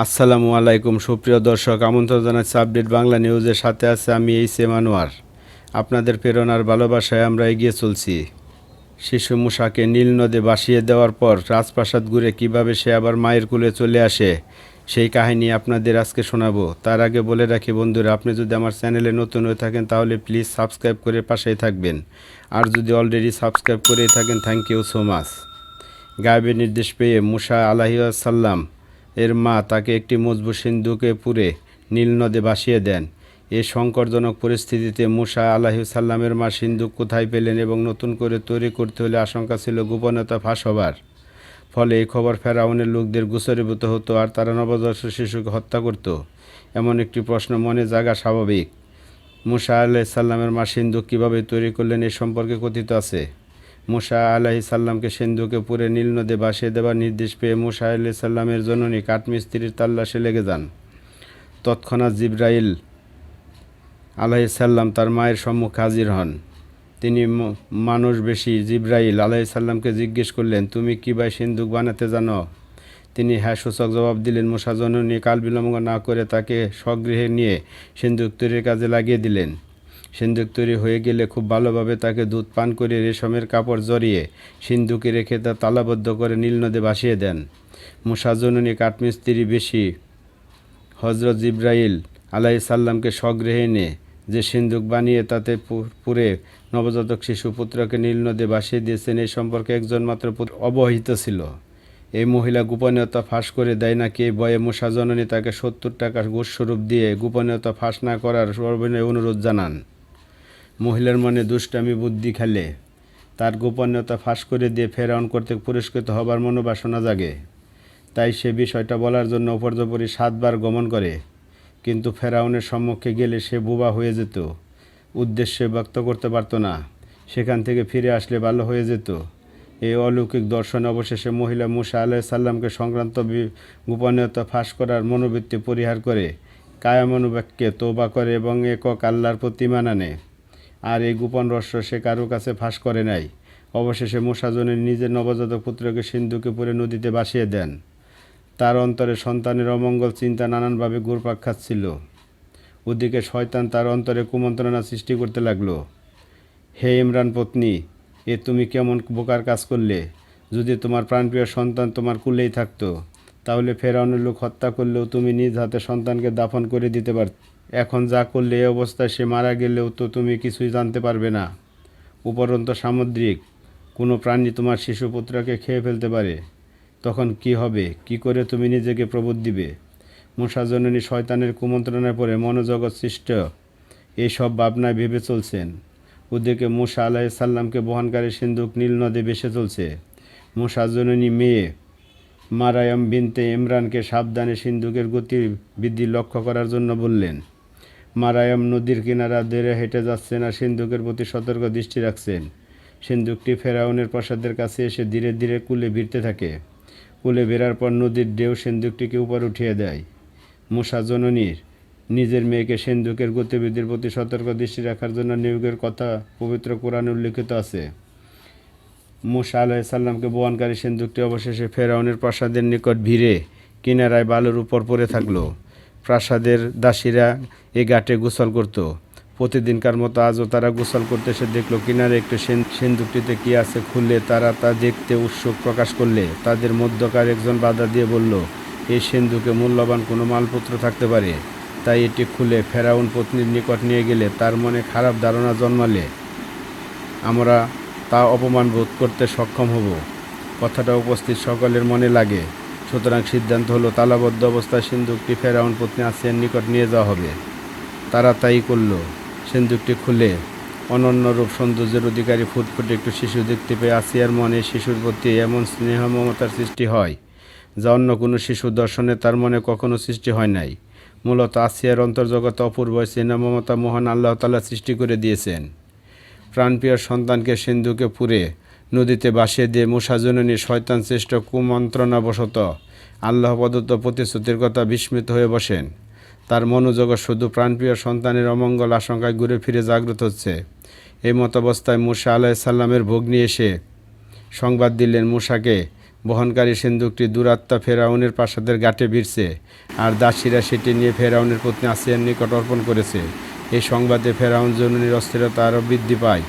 আসসালামু আলাইকুম, সুপ্রিয় দর্শক, আমন্ত্রণ জানাচ্ছি আপডেট বাংলা নিউজের সাথে আছে আমি এই সেমানোয়ার আপনাদের প্রেরণার ভালোবাসায় আমরা এগিয়ে চলছি। শিশু মুসাকে নীল নদে ভাসিয়ে দেওয়ার পর রাজপ্রাসাদ ঘুরে কীভাবে সে আবার মায়ের কুলে চলে আসে, সেই কাহিনী আপনাদের আজকে শোনাবো। তার আগে বলে রাখি বন্ধুরা, আপনি যদি আমার চ্যানেলে নতুন হয়ে থাকেন, তাহলে প্লিজ সাবস্ক্রাইব করে পাশেই থাকবেন। আর যদি অলরেডি সাবস্ক্রাইব করেই থাকেন থ্যাংক ইউ সো মাচ গায়েবের নির্দেশ পেয়ে মুসা আলাহিসাল্লাম এর মা তাকে একটি মজবুত সিন্ধুকে পুরে নীল নদে ভাসিয়ে দেন। এ সংকটজনক পরিস্থিতিতে মুসা আলাহিসাল্লামের মা সিন্ধুক কোথায় পেলেন এবং নতুন করে তৈরি করতে হলে আশঙ্কা ছিল গোপনতা ফাঁস হবার। ফলে এই খবর ফেরাউনের লোকদের গুছরীভূত হতো আর তারা নবজাত শিশুকে হত্যা করত। এমন একটি প্রশ্ন মনে জাগা স্বাভাবিক। মুসা আলাইসাল্লামের মা সিন্ধুক কীভাবে তৈরি করলেন এ সম্পর্কে কথিত আছে। মুসা আলাহি সাল্লামকে সিন্ধুকে পুরে নীল নদে ভাসিয়ে দেওয়ার নির্দেশ পেয়ে মুসা আলাহি সাল্লামের জননী কাঠমিস্ত্রির তাল্লাশে লেগে যান। তৎক্ষণাৎ জিব্রাইল আলাহি সাল্লাম তার মায়ের সম্মুখে হাজির হন। তিনি মানুষ বেশি। জিব্রাইল আলাহি সাল্লামকে জিজ্ঞেস করলেন, তুমি কী ভাই সিন্ধুক বানাতে জানো? তিনি হ্যাঁ সূচক জবাব দিলেন, মুসা জননী কাল বিলম্ব না করে তাকে স্বগৃহে নিয়ে সিন্ধুক তৈরির কাজে লাগিয়ে দিলেন। সিন্ধুক তৈরি হয়ে গেলে খুব ভালোভাবে তাকে দুধ পান করে রেশমের কাপড় জড়িয়ে সিন্ধুকে রেখে তা তালাবদ্ধ করে নীল নদে ভাসিয়ে দেন। মুসা জননী কাঠমিস্ত্রি বেশি হজরত ইব্রাহিল আলাই সাল্লামকে স্বগৃহে এনে যে সিন্ধুক বানিয়ে তাতে পুরে নবজাতক শিশু পুত্রকে নীল নদে ভাসিয়ে দিয়েছেন এই সম্পর্কে একজন মাত্র অবহিত ছিল। এই মহিলা গোপনীয়তা ফাঁস করে দেয় না কে বয়ে মুসা জননী তাকে সত্তর টাকা ঘুষ স্বরূপ দিয়ে গোপনীয়তা ফাঁস না করার সর্বনয় অনুরোধ জানান। মহিলার মনে দুষ্টামি, বুদ্ধি খেলে। তার গোপনীয়তা ফাঁস করে দিয়ে ফেরাউন কর্তৃক পুরস্কৃত হবার মনোবাসনা জাগে। তাই সে বিষয়টা বলার জন্য অপর্যপরি সাতবার গমন করে। কিন্তু ফেরাউনের সম্মুখে গেলে সে বোবা হয়ে যেত। উদ্দেশ্যে ব্যক্ত করতে পারতো না। সেখান থেকে ফিরে আসলে ভালো হয়ে যেত। এই অলৌকিক দর্শন অবশেষে মহিলা মুসা আলাহ সাল্লামকে সংক্রান্ত গোপনীয়তা ফাঁস করার মনোবৃত্তি পরিহার করে কায়ামনুবাক্যে তোবা করে এবং একক আল্লাহর প্রতি মানানে আর এই গোপন রহস্য সে কারও কাছে ফাঁস করে নাই। অবশেষে মুসাজনের নিজের নবজাতক পুত্রকে সিন্ধুকে পরে নদীতে ভাসিয়ে দেন। তার অন্তরে সন্তানের অমঙ্গল চিন্তা নানানভাবে ঘুরপাক খাচ্ছিল। ওদিকে শয়তান তার অন্তরে কুমন্ত্রণা সৃষ্টি করতে লাগল। হে ইমরান পত্নী, এ তুমি কেমন বোকার কাজ করলে? যদি তোমার প্রাণপ্রিয় সন্তান তোমার কুলেই থাকতো, তাহলে ফেরাউনের লোক হত্যা করলেও তুমি নিজ হাতে সন্তানকে দাফন করে দিতে পার এখন যা করলে এ অবস্থায় সে মারা গেলেও তো তুমি কিছুই জানতে পারবে না। উপরন্ত সামুদ্রিক, কোনো প্রাণী তোমার শিশুপুত্রকে খেয়ে ফেলতে পারে। তখন কি হবে? কি করে তুমি নিজেকে প্রবোধ দিবে? মশা জননী শয়তানের কুমন্ত্রণায় পরে মনোজগৎ সৃষ্ট। এইসব ভাবনায় ভেবে চলছেন। ওদিকে মুসা আলাহ সাল্লামকে বহনকারী সিন্ধুক নীল নদে ভেসে চলছে। মুসা জননী মেয়ে মারায়াম বিনতে ইমরানকে সাবধানে সিন্ধুকের গতি বৃদ্ধি লক্ষ্য করার জন্য বললেন মারায়াম নদীর কিনারা দেড়ে হেঁটে যাচ্ছেন আর সিন্ধুকের প্রতি সতর্ক দৃষ্টি রাখছেন। সিন্ধুকটি ফেরাউনের প্রাসাদের কাছে এসে ধীরে ধীরে কুলে ভিড়তে থাকে। কুলে বেরার পর নদীর ঢেউ সিন্ধুকটিকে উপর উঠিয়ে দেয়। মুসা জননীর, নিজের মেয়েকে সিন্ধুকের গতিবিধির প্রতি সতর্ক দৃষ্টি রাখার জন্য নিয়োগের কথা পবিত্র কোরআনে উল্লিখিত আছে। মুসা আলাহ সাল্লামকে বহনকারী সিন্ধুকটি অবশেষে ফেরাউনের প্রাসাদের নিকট ভিড়ে কিনারায় বালুর উপর পড়ে থাকল। প্রাসাদের দাসীরা এ ঘাটে গোসল করত। প্রতিদিনকার মতো আজও তারা গোসল করতে এসে দেখল, কিনারে একটু সিন- সিন্ধুকটিতে কি আছে খুললে তারা তা দেখতে উৎসুক প্রকাশ করলে। তাদের মধ্যকার একজন বাধা দিয়ে বলল এই সিন্ধুকে মূল্যবান কোনো মালপত্র থাকতে পারে। তাই এটি খুলে ফেরাউন পত্নীর নিকট নিয়ে গেলে তার মনে খারাপ ধারণা জন্মালে। আমরা তা অপমান বোধ করতে সক্ষম হব। কথাটা উপস্থিত সকলের মনে লাগে। সুতরাং সিদ্ধান্ত হলো, তালাবদ্ধ অবস্থায় সিন্ধুকটি ফেরাউন পত্নী আসিয়ার নিকট নিয়ে যাওয়া হবে। তারা তাই করল। সিন্ধুকটি খুলে। অনন্য রূপ সৌন্দর্যের অধিকারী ফুটফুটে একটু শিশু দেখতে পেয়ে আসিয়ার মনে শিশুর প্রতি এমন স্নেহ মমতার সৃষ্টি হয়, যা অন্য কোনো শিশু দর্শনে তার মনে কখনো সৃষ্টি হয় নাই। মূলত আসিয়ার অন্তর্জগত অপূর্ব স্নেহ মমতা মহান আল্লাহ তালা সৃষ্টি করে দিয়েছেন। প্রাণপ্রিয় সন্তানকে সিন্ধুকে পুরে নদীতে ভাসিয়ে দিয়ে মুসাজননী শয়তান শ্রেষ্ঠ কুমন্ত্রণাবশত আল্লাহ প্রদত্ত প্রতিশ্রুতির কথা বিস্মিত হয়ে বসেন। তার মনোজগৎ শুধু প্রাণপ্রিয় সন্তানের অমঙ্গল আশঙ্কায় ঘুরে ফিরে জাগ্রত হচ্ছে। এই মতাবস্থায় মুসা সাল্লামের ভগ্নী এসে সংবাদ দিলেন মুসাকে, বহনকারী সিন্ধুকটি দুরাত্মা ফেরাউনের প্রাসাদের ঘাটে ভিড়ছে আর দাসীরা সেটি নিয়ে ফেরাউনের পত্নী আসিয়ার নিকট অর্পণ করেছে। এই সংবাদে ফেরাউন জননীর অস্থিরতা আরও বৃদ্ধি পায়।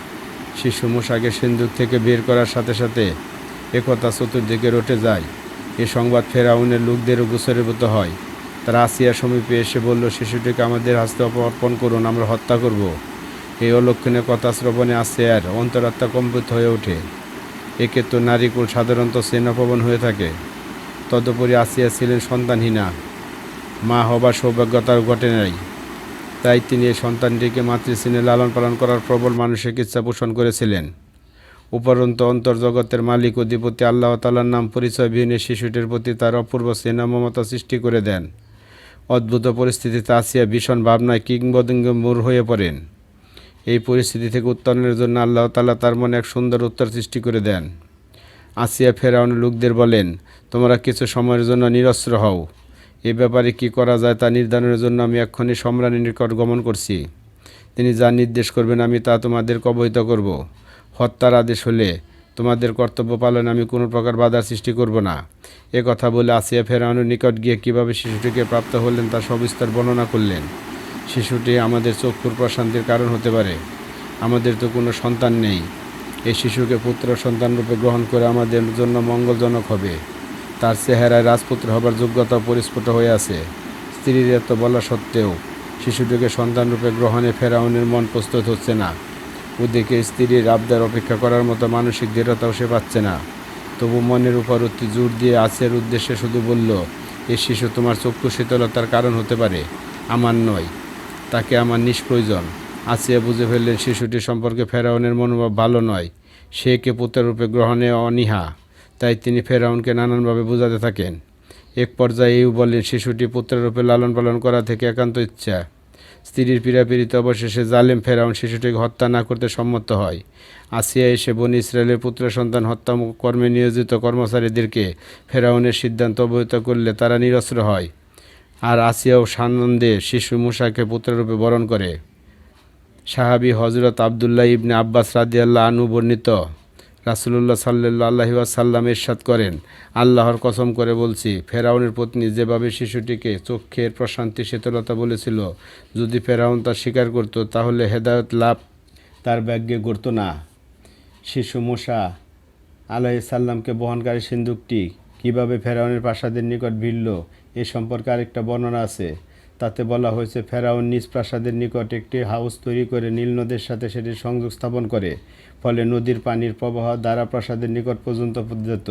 শিশু মুসাকে সিন্ধুক থেকে বের করার সাথে সাথে একথা চতুর্দিকে রটে যায়। এ সংবাদ ফেরাউনের লোকদেরও গোচরীভূত হয়। তারা আসিয়া সমীপে এসে বলল, শিশুটিকে আমাদের হাস্তে অর্পণ করুন, আমরা হত্যা করব। এই অলক্ষণে কথা শ্রবণে আসিয়ার অন্তরাত্মা কম্পিত হয়ে ওঠে। একে তো নারীকুল সাধারণত সেনাপবন হয়ে থাকে। তদুপরি আসিয়া ছিলেন সন্তানহীনা। মা হবার সৌভাগ্যতার ঘটে নাই। তাই তিনি এই সন্তানটিকে মাতৃস্নেহে লালন পালন করার প্রবল মানসিক ইচ্ছা পোষণ করেছিলেন। উপরন্ত অন্তর্জগতের মালিক, অধিপতি আল্লাহ তালার নাম পরিচয়বিহীন শিশুটির প্রতি তার অপূর্ব স্নেহ মমতা সৃষ্টি করে দেন। অদ্ভুত পরিস্থিতিতে আসিয়া ভীষণ ভাবনায় কিংবদঙ্গ মূর হয়ে পড়েন। এই পরিস্থিতি থেকে উত্তরণের জন্য আল্লাহ তালা তার মনে এক সুন্দর উত্তর সৃষ্টি করে দেন। আসিয়া ফেরাউন লোকদের বলেন, তোমরা কিছু সময়ের জন্য নিরস্ত্র হও। এ ব্যাপারে কি করা যায় তা নির্ধারণের জন্য আমি এক্ষুনি সম্রাটের নিকট গমন করছি। তিনি যা নির্দেশ করবেন আমি তা তোমাদেরকে অবহিত করব। হত্যার আদেশ হলে তোমাদের কর্তব্য পালনে আমি কোনো প্রকার বাধার সৃষ্টি করব না। এ কথা বলে আসিয়া ফেরাউনের নিকট গিয়ে কীভাবে শিশুটিকে প্রাপ্ত হলেন তা সবিস্তার বর্ণনা করলেন। শিশুটি আমাদের চক্ষুর প্রশান্তির কারণ হতে পারে। আমাদের তো কোনো সন্তান নেই। এই শিশুকে পুত্র সন্তান রূপে গ্রহণ করে আমাদের জন্য মঙ্গলজনক হবে। তার চেহারায় রাজপুত্র হবার যোগ্যতা পরিস্ফুট হয়ে আছে। স্ত্রীর এত বলা সত্ত্বেও শিশুটিকে সন্তান রূপে গ্রহণে ফেরাউনের মন প্রস্তুত হচ্ছে না। ওদিকে স্ত্রীর আবদার অপেক্ষা করার মতো মানসিক দৃঢ়তাও সে পাচ্ছে না। তবু মনের উপর অতি জোর দিয়ে আসের উদ্দেশ্যে শুধু বলল এই শিশু তোমার চক্ষু শীতলতার কারণ হতে পারে। আমার নয়, তাকে আমার নিষ্প্রয়োজন। আসিয়া বুঝে ফেললেন শিশুটি সম্পর্কে ফেরাউনের মনোভাব ভালো নয়। সে কে পুত্রের রূপে গ্রহণে অনীহা। তাই তিনি ফেরাউনকে নানানভাবে বোঝাতে থাকেন। এক পর্যায়ে এও বললেন, শিশুটি পুত্রের রূপে লালন পালন করা থেকে একান্ত ইচ্ছা। স্ত্রীর পীড়াপীড়িতে অবশেষে জালেম ফেরাউন শিশুটিকে হত্যা না করতে সম্মত হয়। আসিয়া এসে বনি ইসরায়েলের পুত্র সন্তান হত্যা কর্মে নিয়োজিত কর্মচারীদেরকে ফেরাউনের সিদ্ধান্ত অবহিত করলে তারা নিরস্ত্র হয়। আর আসিয়াও সানন্দে শিশু মুসাকে পুত্ররূপে বরণ করে। সাহাবি হজরত আবদুল্লাহ ইবনে আব্বাস রাদিয়াল্লাহ আনু বর্ণিত। রাসুলুল্লাহ সাল্লাহ আল্লাহি সাল্লাম এরশাদ করেন, আল্লাহর কসম করে বলছি, ফেরাউনের পত্নী যেভাবে শিশুটিকে চক্ষের প্রশান্তি, শীতলতা বলেছিল, যদি ফেরাউন তা স্বীকার করত, তাহলে হেদায়ত লাভ তার ব্যাগ্যে গড়ত না। শিশু মশা আলাহি সাল্লামকে বহনকারী সিন্ধুকটি কীভাবে ফেরাউনের প্রাসাদের নিকট ভিড়ল, এ সম্পর্কে আরেকটা বর্ণনা আছে। তাতে বলা হয়েছে, ফেরাউন নিজ প্রাসাদের নিকট একটি হাউস তৈরি করে নীল নদের সাথে সেটির সংযোগ স্থাপন করে, ফলে নদীর পানির প্রবাহ দ্বারা প্রাসাদের নিকট পর্যন্ত যেত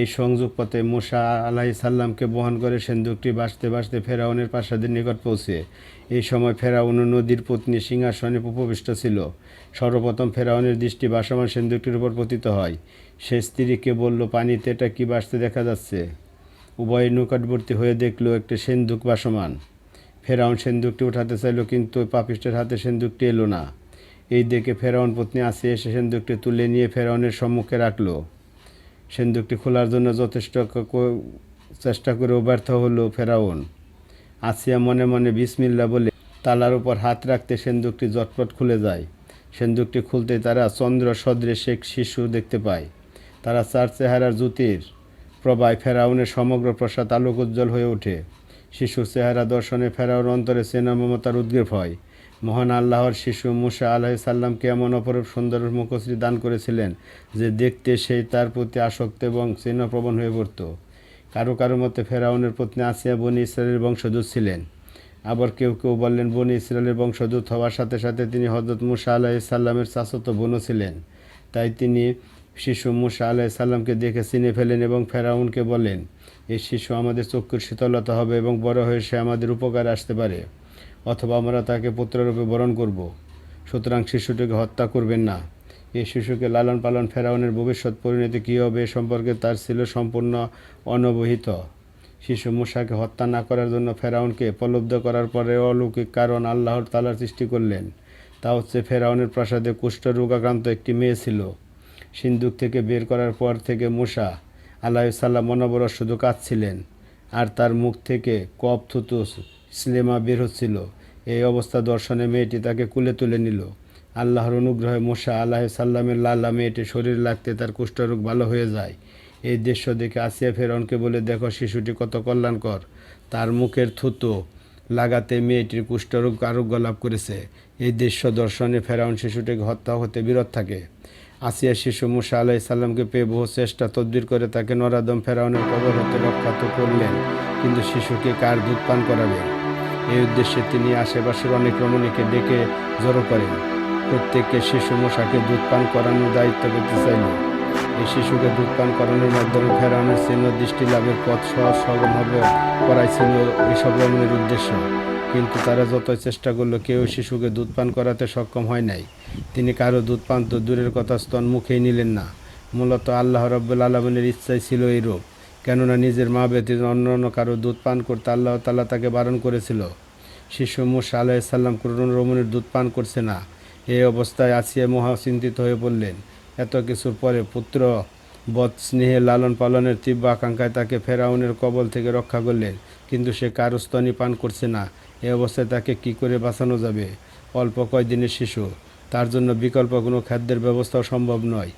এই সংযোগ পথে মুসা আলাহি সাল্লামকে বহন করে সেন্দুকটি বাঁচতে বাঁচতে ফেরাউনের প্রাসাদের নিকট পৌঁছে। এই সময় ফেরাউন নদীর পত্নী সিংহাসনে উপবিষ্ট ছিল। সর্বপ্রথম ফেরাউনের দৃষ্টি ভাসমান সেন্দুকটির উপর পতিত হয়। সে স্ত্রীকে বলল, পানিতে এটা কি বাঁচতে দেখা যাচ্ছে? উভয় নিকটবর্তী হয়ে দেখল, একটি সেন্দুক ভাসমান। ফেরাউন সিন্ধুকটি উঠাতে চাইলো, কিন্তু পাপিষ্টের হাতে সেন্দুকটি এলো না। এই দেখে ফেরাউন পত্নী আসে, এসে সেন্দুকটি তুলে নিয়ে ফেরাউনের সম্মুখে রাখল। সিন্ধুকটি খোলার জন্য যথেষ্ট চেষ্টা করে ব্যর্থ হলো ফেরাউন। আসিয়া মনে মনে বিসমিল্লা বলে, তালার উপর হাত রাখতে সেন্দুকটি জটপট খুলে যায়। সেন্দুকটি খুলতে তারা চন্দ্র সদৃশ এক শিশু দেখতে পায়। তারা চার চেহারার জ্যোতির প্রবায় ফেরাউনের সমগ্র প্রসাদ আলোক উজ্জ্বল হয়ে ওঠে। শিশুর চেহারা দর্শনে ফেরাউন অন্তরে সেনা মমতার উদ্গ্রীব হয়। মহান আল্লাহর শিশু মুসা আলাহ সাল্লামকে এমন অপরূপ সুন্দর মুখশ্রী দান করেছিলেন যে দেখতে সেই তার প্রতি আসক্ত এবং স্নেহপ্রবণ হয়ে পড়ত। কারও কারও মতে ফেরাউনের পত্নী আসিয়া বনি ইসরায়েলের বংশদূত ছিলেন। আবার কেউ কেউ বললেন, বনি ইসরায়েলের বংশদূত হওয়ার সাথে সাথে তিনি হজরত মুসা আলাহ সাল্লামের চাচত বোনও ছিলেন। তাই তিনি শিশু মুসা আলাহ সাল্লামকে দেখে চিনে ফেলেন এবং ফেরাউনকে বলেন এই শিশু আমাদের চক্ষুর শীতলতা হবে এবং বড় হয়ে সে আমাদের উপকারে আসতে পারে। অথবা আমরা তাকে পুত্ররূপে বরণ করব। সুতরাং শিশুটিকে হত্যা করবেন না। এই শিশুকে লালন পালন ফেরাউনের ভবিষ্যৎ পরিণতি কী হবে এ সম্পর্কে তার ছিল সম্পূর্ণ অনবহিত। শিশু মুসাকে হত্যা না করার জন্য ফেরাউনকে প্রলুব্ধ করার পরে অলৌকিক কারণ আল্লাহর তালার সৃষ্টি করলেন। তা হচ্ছে ফেরাউনের প্রাসাদে কুষ্ঠরোগাক্রান্ত একটি মেয়ে ছিল। সিন্ধুক থেকে বের করার পর থেকে মুসা আল্লাহ মনোবরত শুধু কাঁদছিলেন, আর তার মুখ থেকে কপ থুতু স্লেমা বের হচ্ছিল। এই অবস্থা দর্শনে মেয়েটি তাকে কুলে তুলে নিল। আল্লাহর অনুগ্রহে মুসা আল্লাহ সাল্লামের লাল্লা মেয়েটি শরীর লাগতে তার কুষ্ঠরোগ ভালো হয়ে যায়। এই দৃশ্য দেখে আসিয়া ফেরনকে বলে, দেখো শিশুটি কত কল্যাণকর। তার মুখের থুতো লাগাতে মেয়েটির কুষ্ঠরোগ আরোগ্য লাভ করেছে। এই দৃশ্য দর্শনে ফেরাউন শিশুটিকে হত্যা হতে বিরত থাকে। আসিয়া শিশু মুসা আলাহ সাল্লামকে পেয়ে বহু চেষ্টা তদবির করে তাকে নরাদম ফেরাউনের কবর হতে রক্ষা তো করলেন, কিন্তু শিশুকে কার দুধ পান করাবেন? এই উদ্দেশ্যে তিনি আশেপাশের অনেক রমণীকে ডেকে জড়ো করেন। প্রত্যেককে শিশু মশাকে দুধ পান করানোর দায়িত্ব পেতে চাইল। এই শিশুকে দুধ পান করানোর মাধ্যমে ফেরানোর চিহ্ন দৃষ্টি লাভের পথ সহজ সগম হবে করাই ছিল এসব রমণীর উদ্দেশ্য। কিন্তু তারা যতই চেষ্টা করল, কেউ শিশুকে দুধ পান করাতে সক্ষম হয় নাই। তিনি কারও দুধ পান তো দূরের কথা, স্তন মুখেই নিলেন না। মূলত আল্লাহ রব্বুল আলমিনের ইচ্ছাই ছিল এই রূপ কেননা নিজের মা ব্যতীত অন্য অন্য কারও দুধ পান করতে আল্লাহ তাল্লাহ তাকে বারণ করেছিল। শিশু মুসা আলাইসাল্লাম করুণ রমণীর দুধ পান করছে না। এই অবস্থায় আসিয়া মহা চিন্তিত হয়ে পড়লেন। এত কিছুর পরে পুত্র বৎ স্নেহে লালন পালনের তীব্র আকাঙ্ক্ষায় তাকে ফেরাউনের কবল থেকে রক্ষা করলেন। কিন্তু সে কারও স্তনই পান করছে না। এই অবস্থায় তাকে কি করে বাঁচানো যাবে? অল্প কয়দিনের শিশু। তার জন্য বিকল্প কোনো খাদ্যের ব্যবস্থাও সম্ভব নয়।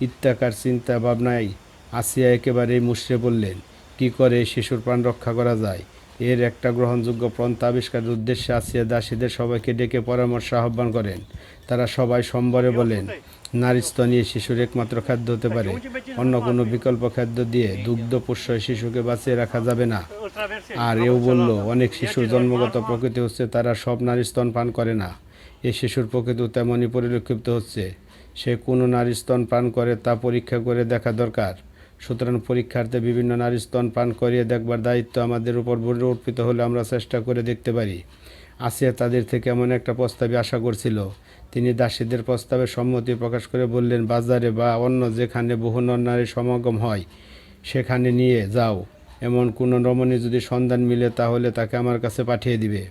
ইত্যাকার চিন্তা ভাবনায় আসিয়া একেবারেই মুশড়ে বললেন কি করে শিশুর প্রাণ রক্ষা করা যায়? এর একটা গ্রহণযোগ্য পন্থা আবিষ্কারের উদ্দেশ্যে আসিয়া দাসীদের সবাইকে ডেকে পরামর্শ আহ্বান করেন। তারা সবাই সম্বরে বলেন নারী স্তনীয় শিশুর একমাত্র খাদ্য হতে পারে। অন্য কোনো বিকল্প খাদ্য দিয়ে দুগ্ধ পোষ্য শিশুকে বাঁচিয়ে রাখা যাবে না। আর এও বলল, অনেক শিশুর জন্মগত প্রকৃতি হচ্ছে তারা সব নারী স্তন পান করে না। এই শিশুর প্রকৃতি তেমনই পরিলক্ষিত হচ্ছে। সে কোনো নারী স্তন পান করে তা পরীক্ষা করে দেখা দরকার। সুতরাং পরীক্ষার্থে বিভিন্ন নারী স্তন পান করিয়ে দেখবার দায়িত্ব আমাদের উপর অর্পিত হলে আমরা চেষ্টা করে দেখতে পারি। আসিয়া তাদের থেকে এমন একটা প্রস্তাবে আশা করছিল। তিনি দাসীদের প্রস্তাবে সম্মতি প্রকাশ করে বললেন, বাজারে বা অন্য যেখানে বহু নর সমাগম হয়, সেখানে নিয়ে যাও। এমন কোনো রমণী যদি সন্ধান মিলে, তাহলে তাকে আমার কাছে পাঠিয়ে দিবে।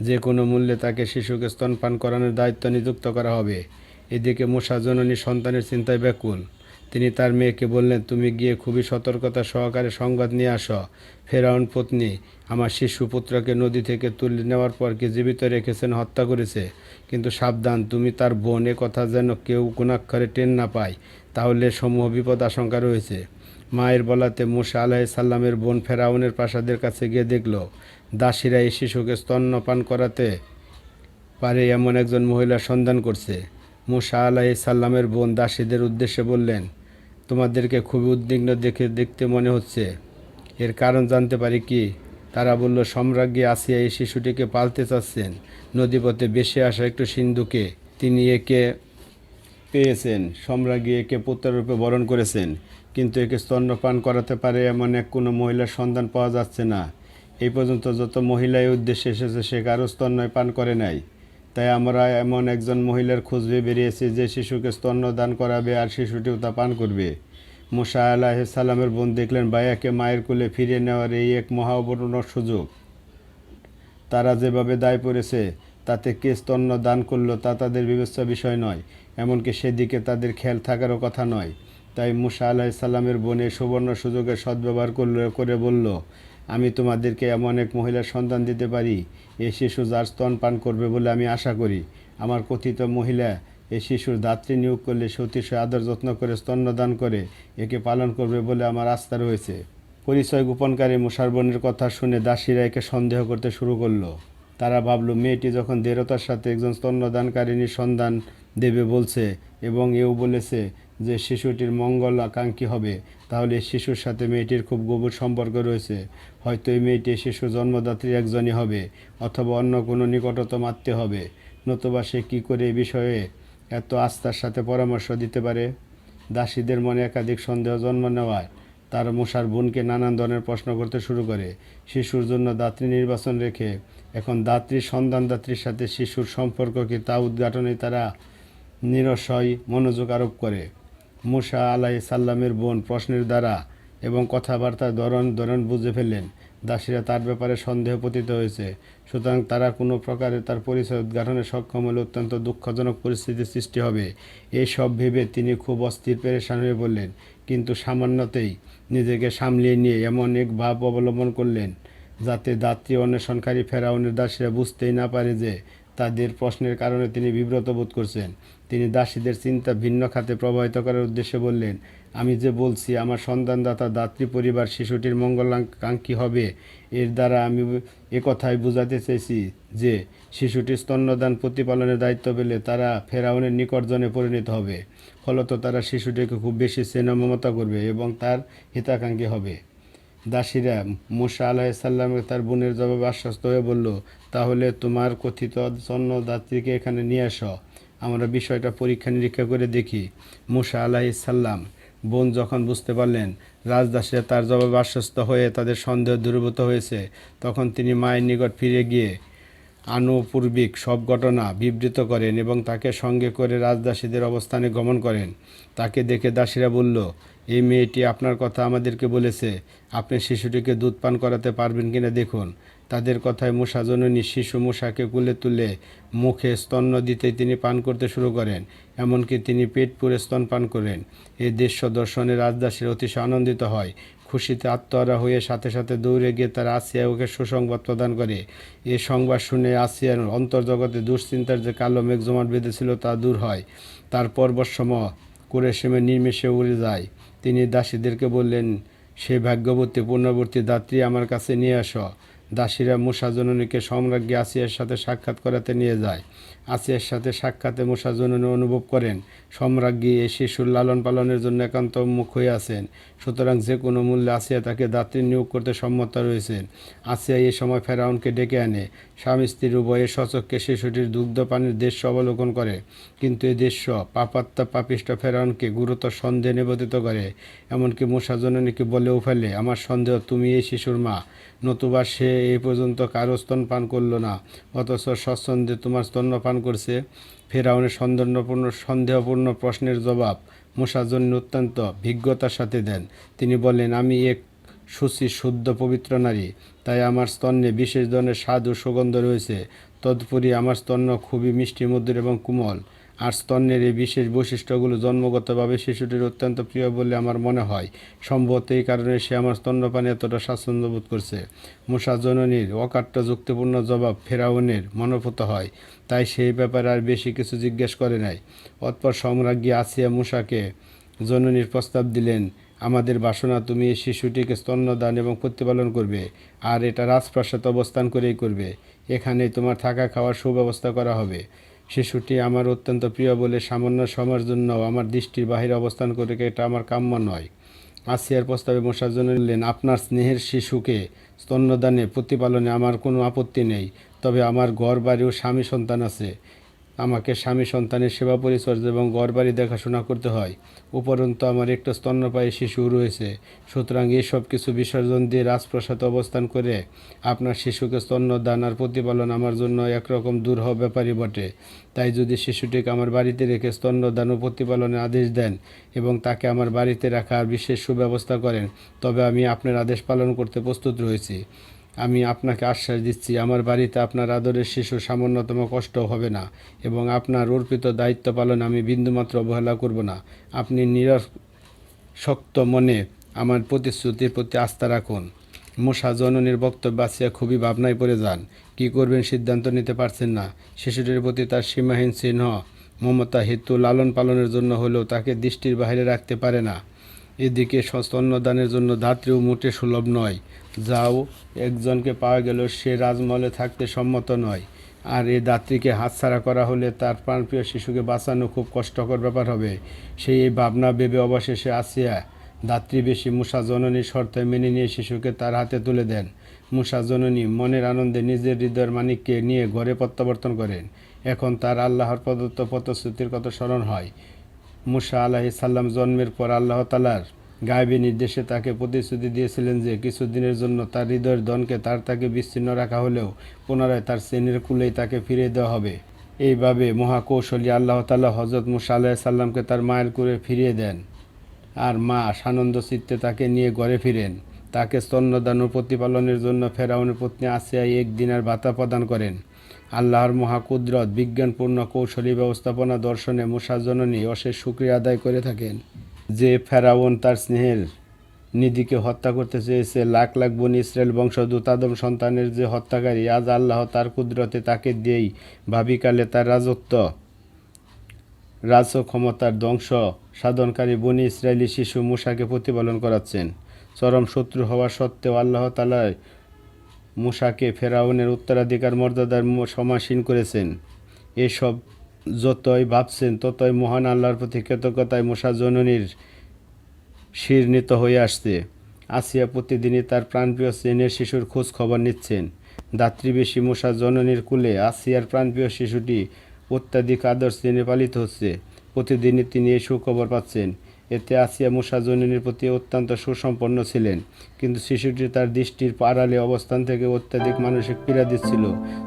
যে কোনো মূল্যে তাকে শিশুকে স্তনপান করানোর দায়িত্ব নিযুক্ত করা হবে। এদিকে মূষা জননী সন্তানের চিন্তায় ব্যাকুল। তিনি তার মেয়েকে বললেন, তুমি গিয়ে খুবই সতর্কতা সহকারে সংবাদ নিয়ে আসো। ফেরাউন পত্নী আমার শিশু পুত্রকে নদী থেকে তুলে নেওয়ার পর কি জীবিত রেখেছেন, হত্যা করেছে? কিন্তু সাবধান, তুমি তার বোন, এ কথা যেন কেউ গুণাক্ষরে টেন না পায়। তাহলে সমূহ বিপদ আশঙ্কা রয়েছে। মায়ের বলাতে মুসা আলাহ সাল্লামের বোন ফেরাউনের প্রাসাদের কাছে গিয়ে দেখল, দাসীরা এই শিশুকে স্তন্যপান করাতে পারে এমন একজন মহিলার সন্ধান করছে। মুসা আলাহ সাল্লামের বোন দাসীদের উদ্দেশ্যে বললেন তোমাদেরকে খুবই উদ্বিগ্ন দেখে দেখতে মনে হচ্ছে। এর কারণ জানতে পারি কি? তারা বলল, সম্রাজ্ঞী আসিয়া এই শিশুটিকে পালতে চাচ্ছেন। নদীপথে বেশি আসা একটু সিন্ধুকে তিনি একে পেয়েছেন। সম্রাজ্ঞী একে পুত্ররূপে বরণ করেছেন, কিন্তু একে স্তন্যপান করাতে পারে এমন এক কোনো মহিলার সন্ধান পাওয়া যাচ্ছে না। এই পর্যন্ত যত মহিলা এই উদ্দেশ্যে এসেছে, সে কারও স্তন্যয় পান করে নাই। তাই আমরা এমন একজন মহিলার খুঁজবে বেরিয়েছি যে শিশুকে স্তন্য দান করাবে আর শিশুটিও তা পান করবে। মুসা আলাহ সালামের বোন দেখলেন বায়াকে মায়ের কোলে ফিরিয়ে নেওয়ার এই এক মহাবরণ সুযোগ। তারা যেভাবে দায় পড়েছে, তাতে কে স্তন্য দান করল তা তাদের বিবেচ্য বিষয় নয়, এমনকি সেদিকে তাদের খেয়াল থাকারও কথা নয়। তাই মুসা আলাহ সাল্লামের বোনে সুবর্ণ সুযোগের সদ্ব্যবহার করল, করে বলল আমি তোমাদেরকে এমন এক মহিলার সন্তান দিতে পারি, এ শিশু যার স্তন পান করবে বলে আমি আশা করি। আমার কথিত মহিলা এ শিশুর দাত্রী নিয়োগ করলে সতীশয় আদর যত্ন করে স্তন্যদান করে, একে পালন করবে বলে আমার আস্থা রয়েছে। পরিচয় গোপনকারী মুসার বোনের কথা শুনে দাসীরা একে সন্দেহ করতে শুরু করল। তারা ভাবলো, মেয়েটি যখন দৃঢ়তার সাথে একজন স্তন্যদানকারিনীর সন্ধান দেবে বলছে এবং এও বলেছে যে শিশুটির মঙ্গল আকাঙ্ক্ষী হবে, তাহলে শিশুর সাথে মেয়েটির খুব গভীর সম্পর্ক রয়েছে। হয়তো এই মেয়েটি শিশু জন্মদাত্রী একজনই হবে, অথবা অন্য কোনো নিকটতম আত্মীয় হবে। নতুবা সে কী করে এই বিষয়ে এত আস্থার সাথে পরামর্শ দিতে পারে? দাসীদের মনে একাধিক সন্দেহ জন্ম নেওয়ায় তার মশার বোনকে নানান ধরনের প্রশ্ন করতে শুরু করে। শিশুর জন্য দাত্রী নির্বাচন রেখে এখন দাত্রীর সন্তানদাত্রীর সাথে শিশুর সম্পর্ক কি তা উদ্ঘাটনে তারা নিরসয় মনোযোগ আরোপ করে। মুসা আলাই সাল্লামের বোন প্রশ্নের দ্বারা এবং কথাবার্তার ধরন ধরন বুঝে ফেললেন। দাসীরা তার ব্যাপারে সন্দেহ পতিত হয়েছে। সুতরাং তারা কোনো প্রকারে তার পরিচয় উদ্ঘাটনে সক্ষম হলে অত্যন্ত দুঃখজনক পরিস্থিতির সৃষ্টি হবে। এই সব ভেবে তিনি খুব অস্থির পেরেশান হয়ে বললেন কিন্তু সামান্যতেই নিজেকে সামলিয়ে নিয়ে এমন এক ভাব অবলম্বন করলেন, যাতে দাত্রী অন্বেষণকারী ফেরাউনের দাসীরা বুঝতেই না পারে যে তাদের প্রশ্নের কারণে তিনি বিব্রত বোধ করছেন। তিনি দাসীদের চিন্তা ভিন্ন খাতে প্রবাহিত করার উদ্দেশ্যে বললেন, আমি যে বলছি, আমার সন্তানদাতা দাত্রী পরিবার শিশুটির মঙ্গলাকাঙ্ক্ষী হবে। এর দ্বারা আমি একথাই বোঝাতে চেয়েছি যে, শিশুটির স্তন্যদান প্রতিপালনের দায়িত্ব পেলে তারা ফেরাউনের নিকটজনে পরিণত হবে। ফলত তারা শিশুটিকে খুব বেশি স্নেহ মমতা করবে এবং তার হিতাকাঙ্ক্ষী হবে। দাসীরা মুসা আলাহিসাল্লামকে তার বোনের জবাবে আশ্বস্ত হয়ে বলল, তাহলে তোমার কথিত দাত্রীকে এখানে নিয়ে আস আমরা বিষয়টা পরীক্ষা নিরীক্ষা করে দেখি। মুসা আলাহিসাল্লাম বোন যখন বুঝতে পারলেন রাজদাসীরা তার জবাবে আশ্বস্ত হয়ে তাদের সন্দেহ দূরীভূত হয়েছে, তখন তিনি মায়ের নিকট ফিরে গিয়ে আনুপূর্বিক সব ঘটনা বিবৃত করেন এবং তাকে সঙ্গে করে রাজদাসীদের অবস্থানে গমন করেন। তাকে দেখে দাসীরা বলল, এই মেয়েটি আপনার কথা আমাদেরকে বলেছে। আপনি শিশুটিকে দুধ পান করাতে পারবেন কিনা দেখুন। তাদের কথায় মূষা জননী শিশু মূষাকে কুলে তুলে মুখে স্তন্য দিতে তিনি পান করতে শুরু করেন, এমনকি তিনি পেট পুরে স্তন পান করেন। এই দৃশ্য দর্শনে রাজদাসীর অতিশয় আনন্দিত হয়। খুশিতে আত্মহারা হয়ে সাথে সাথে দৌড়ে গিয়ে তারা আসিয়া ওকে সুসংবাদ প্রদান করে। এ সংবাদ শুনে আসিয়ার অন্তর্জগতে দুশ্চিন্তার যে কালো মেঘ জমাট বেঁধেছিল তা দূর হয়। তার পর্বতসম করে সেমে নির্মেষে উড়ে যায়। তিনি দাসীদেরকে বললেন, সে ভাগ্যবতী, পূর্ণবর্তী দাত্রী আমার কাছে নিয়ে আসো। দাসীরা মুসা জননীকে সম্রাজ্ঞী আসিয়ার সাথে সাক্ষাৎ করাতে নিয়ে যায়। আসিয়ার সাথে সাক্ষাতে মুসা জননী অনুভব করেন, সম্রাজ্ঞী এই শিশুর লালন পালনের জন্য একান্ত মুখ হয়ে আছেন। সুতরাং যে কোনো মূল্যে আসিয়া তাকে দাত্রী নিয়োগ করতে সম্মত রয়েছেন। আসিয়া এই সময় ফেরাউনকে ডেকে আনে। স্বামী স্ত্রীর উভয়ে সচককে শিশুটির দুগ্ধ পানির দৃশ্য অবলোকন করে, কিন্তু এই দৃশ্য পাপাত্তা পাপিষ্ট ফেরাউনকে গুরুতর সন্দেহে নিবেদিত করে। এমনকি মুসা জননীকে বলেও ফেলে, আমার সন্দেহ, তুমি এই শিশুর মা। নতুবা সে এই পর্যন্ত কারও স্তন পান করল না, অথচ সচ্ছন্দে তোমার স্তন্য পান করছে। ফেরাউনের সন্দেহপূর্ণ সন্দেহপূর্ণ প্রশ্নের জবাব মুসাজন্য অত্যন্ত ভিজ্ঞতার সাথে দেন। তিনি বলেন আমি এক সুচি শুদ্ধ পবিত্র নারী, তাই আমার স্তন্যে বিশেষ ধরনের স্বাদ ও সুগন্ধ রয়েছে। তদুপরি আমার স্তন্য খুবই মিষ্টি, মধুর এবং কোমল। আর স্তন্যের এই বিশেষ বৈশিষ্ট্যগুলো জন্মগতভাবে শিশুটির অত্যন্ত প্রিয় বলে আমার মনে হয়। সম্ভবত এই কারণে সে আমার স্তন্যপানে এতটা স্বাচ্ছন্দ্য বোধ করছে। মুসা জননীর অকাট্য যুক্তিপূর্ণ জবাব ফেরাউনের মনোভূত হয়, তাই সেই ব্যাপারে আর বেশি কিছু জিজ্ঞেস করে নাই। অতপর সম্রাজ্ঞী আসিয়া মুসাকে জননীর প্রস্তাব দিলেন আমাদের বাসনা তুমি এই শিশুটিকে স্তন্যদান এবং প্রতিপালন করবে, আর এটা রাজপ্রাসাদ অবস্থান করেই করবে। এখানে তোমার থাকা খাওয়ার সুব্যবস্থা করা হবে। শিশুটি আমার অত্যন্ত প্রিয় বলে সামান্য সময়ের জন্য আমার দৃষ্টির বাহিরে অবস্থান করে এটা আমার কাম্য নয়। আসিয়ার প্রস্তাবে মশার জন্য বললেন, আপনার স্নেহের শিশুকে স্তন্যদানে, প্রতিপালনে আমার কোনো আপত্তি নেই, তবে আমার ঘর বাড়ি ও স্বামী সন্তান আছে। আমাকে স্বামী সন্তানের সেবা পরিচর্যা এবং ঘর বাড়ি দেখাশোনা করতে হয়। উপরন্তু আমার একটা স্তন্যপায়ী শিশু রয়েছে। সুতরাং এইসব কিছু বিসর্জন দিয়ে রাজপ্রাসাদে অবস্থান করে আপনার শিশুকে স্তন্যদান আর প্রতিপালন আমার জন্য একরকম দুরহ ব্যাপারই বটে। তাই যদি শিশুটিকে আমার বাড়িতে রেখে স্তন্যদান ও প্রতিপালনের আদেশ দেন এবং তাকে আমার বাড়িতে রাখার বিশেষ সুব্যবস্থা করেন, তবে আমি আপনার আদেশ পালন করতে প্রস্তুত রয়েছি। আমি আপনাকে আশ্বাস দিচ্ছি, আমার বাড়িতে আপনার আদরের শিশু সামান্যতম কষ্ট হবে না এবং আপনার অর্পিত দায়িত্ব পালন আমি বিন্দুমাত্র অবহেলা করব না। আপনি নিরস শক্ত মনে আমার প্রতিশ্রুতির প্রতি আস্থা রাখুন। মশা জননীর বক্তব্য আসিয়া খুবই ভাবনায় পড়ে যান। কি করবেন সিদ্ধান্ত নিতে পারছেন না। শিশুটির প্রতি তার সীমাহীন চিহ্ন, মমতা হেতু লালন পালনের জন্য হলেও তাকে দৃষ্টির বাইরে রাখতে পারে না। এদিকে স্তন্যদানের জন্য ধাত্রীও মোটে সুলভ নয়। যাও, একজনকে পাওয়া গেল, সে রাজমহলে থাকতে সম্মত নয়। আর এ দাত্রীকে হাতছাড়া করা হলে তার প্রাণপ্রিয় শিশুকে বাঁচানো খুব কষ্টকর ব্যাপার হবে। সেই এই ভাবনা ভেবে অবশেষে আসিয়া দাত্রী বেশি মুসা জননীর শর্তে মেনে নিয়ে শিশুকে তার হাতে তুলে দেন। মুসা জননী মনের আনন্দে নিজের হৃদয়ের মানিককে নিয়ে ঘরে প্রত্যাবর্তন করেন। এখন তার আল্লাহর প্রদত্ত প্রতিশ্রুতির কথা স্মরণ হয়। মুসা আলাহি সাল্লাম জন্মের পর আল্লাহ তালার গায়েবী নির্দেশে তাকে প্রতিশ্রুতি দিয়েছিলেন যে কিছুদিনের জন্য তার হৃদয়ের ধনকে তার তাকে বিচ্ছিন্ন রাখা হলেও পুনরায় তার শ্রেণির কুলেই তাকে ফিরিয়ে দেওয়া হবে। এইভাবে মহাকৌশলী আল্লাহ তাল্লাহ হজরত মুসা আলাহ সাল্লামকে তার মায়ের কুলে ফিরিয়ে দেন। আর মা সানন্দ চিত্তে তাকে নিয়ে ঘরে ফিরেন। তাকে স্তন্যদান ও প্রতিপালনের জন্য ফেরাউনের পত্নী আসিয়া এক দিনের ভাতা প্রদান করেন। আল্লাহর মহাকুদরত, বিজ্ঞানপূর্ণ কৌশলী ব্যবস্থাপনা দর্শনে মুসা জননী অশেষ সুক্রিয়া আদায় করে থাকেন। যে ফেরাউন তার স্নেহের নিধিকে হত্যা করতে চেয়েছে, লাখ লাখ বনি ইসরায়েল বংশদূত আদম সন্তানের যে হত্যাকারী, আজ আল্লাহ তার কুদরতে তাকে দিয়েই ভাবিকালে তার রাজত্ব রাজ ক্ষমতার ধ্বংস সাধনকারী বনি ইসরায়েলি শিশু মুসাকে প্রতিপালন করাচ্ছেন। চরম শত্রু হওয়া সত্ত্বেও আল্লাহ তালায় মুসাকে ফেরাউনের উত্তরাধিকার মর্যাদার সমাসীন করেছেন। এসব যতই ভাবছেন, ততই মহান আল্লাহর প্রতি কৃতজ্ঞতায় মশা জননীর শিরনিত হয়ে আসছে। আসিয়া প্রতিদিনই তার প্রাণপ্রিয় শ্রেণির শিশুর খোঁজ খবর নিচ্ছেন দাত্রীবেশী মশা জননীর কুলে আসিয়ার প্রাণপ্রিয় শিশুটি অত্যাধিক আদর্শ শ্রেণি পালিত হচ্ছে। প্রতিদিনই তিনি এই সুখবর পাচ্ছেন। এতে আসিয়া মুসা জননীর প্রতি অত্যন্ত সুসম্পন্ন ছিলেন। কিন্তু শিশুটি তার দৃষ্টির আড়ালে অবস্থান থেকে অত্যাধিক মানসিক পীড়া দিচ্ছিল।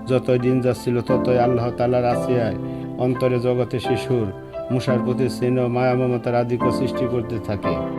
যতই দিন যাচ্ছিল, ততই আল্লাহ তালার আসিয়ায় অন্তরে জগতে শিশুর, মুসার প্রতি স্নেহ, মায়া, মমতার আধিক্য সৃষ্টি করতে থাকে।